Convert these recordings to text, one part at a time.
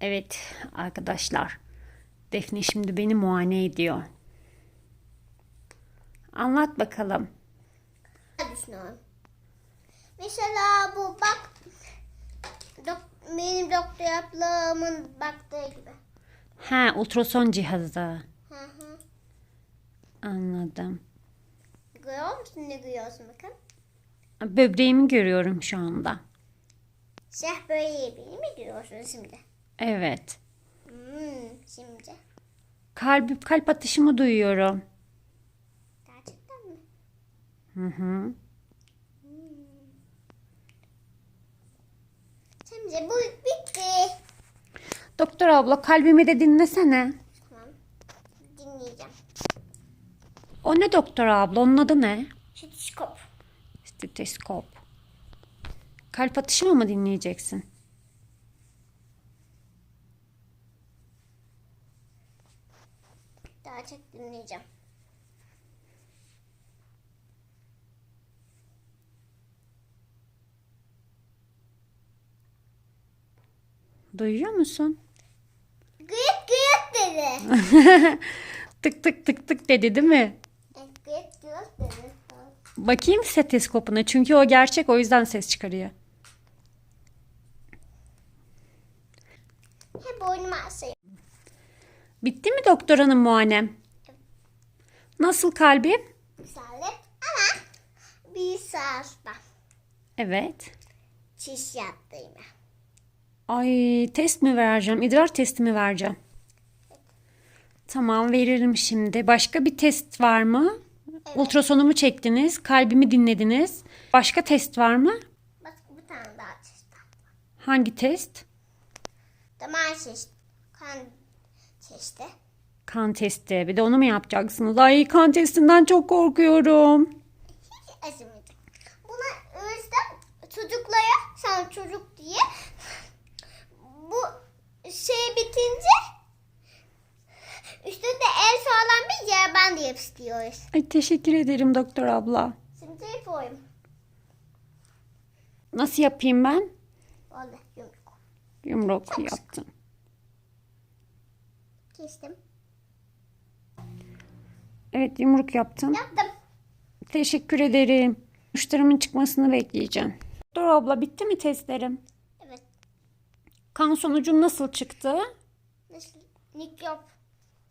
Evet arkadaşlar. Defne şimdi beni muayene ediyor. Anlat bakalım. düşünüyorum. Mesela bu bak dok- benim doktor ablamın baktığı gibi. Ha ultrason cihazı. Hı hı. Anladım. Görüyor musun ne görüyorsun bakın. Böbreğimi görüyorum şu anda. Siyah böyle mi görüyorsun şimdi? Evet. Hmm, şimdi. Kalp, kalp atışımı duyuyorum. Gerçekten mi? Hı hı. Şimdi bu bitti. Doktor abla kalbimi de dinlesene. Tamam. Dinleyeceğim. O ne doktor abla? Onun adı ne? Stetoskop. Steteskop. Kalp atışımı mı dinleyeceksin? Çok dinleyeceğim. Duyuyor musun? Gıyık gıyık dedi. Tık tık tık tık dedi değil mi? Evet, gıyık dedi. Bakayım steteskopuna çünkü o gerçek o yüzden ses çıkarıyor. Hep boynuma asayım. Bitti mi doktor hanım muayenem? Nasıl kalbim? Güzellik ama bir saatte Evet. çiş yaptığımı. Ay test mi vereceğim? İdrar testi mi vereceğim? Tamam veririm şimdi. Başka bir test var mı? Ultrasonumu çektiniz. Kalbimi dinlediniz. Başka test var mı? Bak bir tane daha çiş yaptım. Hangi test? Damar çiş, kan çişti. Kan testi. Bir de onu mu yapacaksınız? Ay kan testinden çok korkuyorum. Hiç acımayacak. Buna o yüzden çocuklara sen çocuk diye bu şey bitince üstünde el sağlam bir yer bandı yapıştırıyoruz. Ay teşekkür ederim doktor abla. Şimdi yapıyorum. Nasıl yapayım ben? Oldu yumruk. Yumruk yaptım. Kestim. Evet yumruk yaptım. Yaptım. Teşekkür ederim. Müşterimin çıkmasını bekleyeceğim. Doktor abla bitti mi testlerim? Evet. Kan sonucum nasıl çıktı? Nasıl? Mikrop.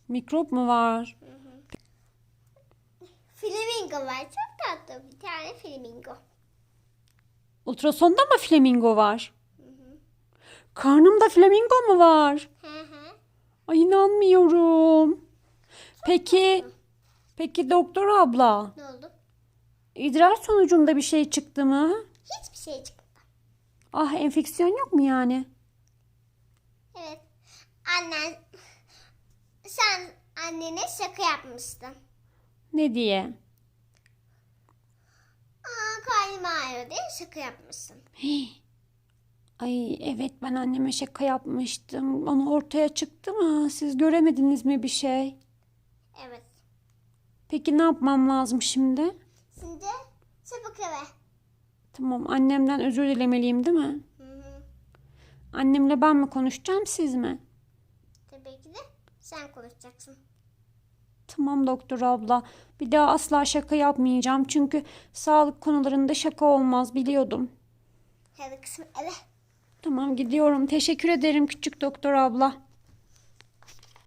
Mikrop mu var? Flamingo var. Çok tatlı bir tane flamingo. Ultrasonda mı flamingo var? Karnımda flamingo mu var? Hı hı. Ay inanmıyorum. Peki, peki doktor abla, Ne oldu? idrar sonucumda bir şey çıktı mı? Hiçbir şey çıkmadı. Ah enfeksiyon yok mu yani? Evet. Annen sen annene şaka yapmıştın. Ne diye? Aa karnım ağrıyor diye şaka yapmışsın. Ay evet ben anneme şaka yapmıştım. Onu ortaya çıktı mı? Siz göremediniz mi bir şey? Evet. Peki ne yapmam lazım şimdi? Şimdi çabuk eve. Tamam annemden özür dilemeliyim değil mi? Hı hı. Annemle ben mi konuşacağım siz mi? Tabii ki de sen konuşacaksın. Tamam doktor abla. Bir daha asla şaka yapmayacağım. Çünkü sağlık konularında şaka olmaz biliyordum. Hadi kızım eve. Tamam gidiyorum. Teşekkür ederim küçük doktor abla.